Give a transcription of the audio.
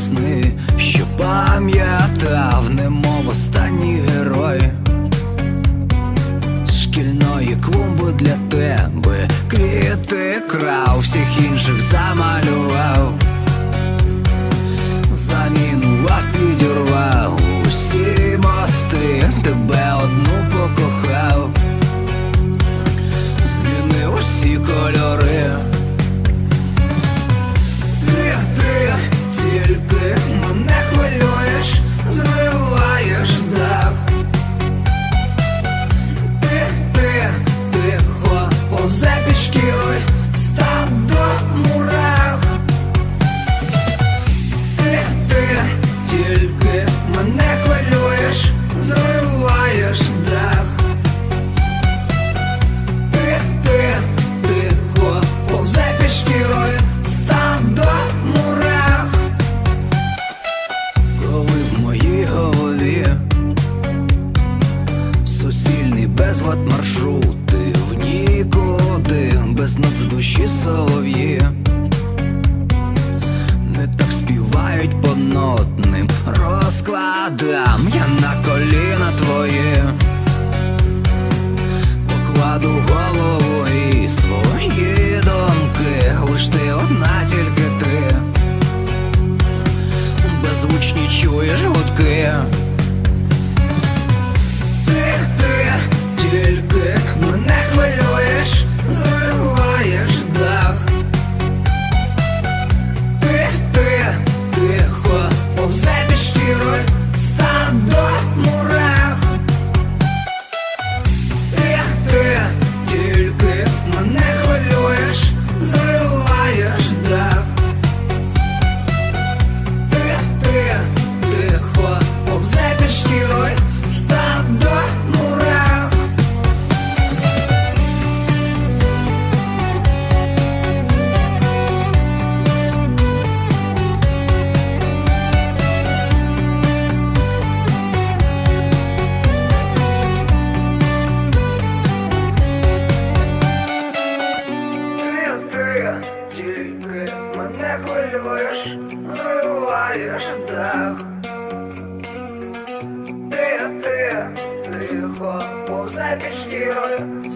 Весни, що пам'ятав, немов останній герой. Шкільної клумби для тебе квіти крав, всіх інших замалював, замінував, підірвав мене хвилюєш, зриваєш дах. Ти, ти, тихо, повзе під шкірою, став до мурах. Коли в моїй голові суцільний безлад маршрути в нікуди, без нот в душі солов'ї. Розкладам, я на коліна твої покладу голову і свої думки, лиш ти одна, тільки ти беззвучні чуєш гудки. Мене хвилюєш, зриваєш дах. Ти, ти, тихо, повзе під шкірою,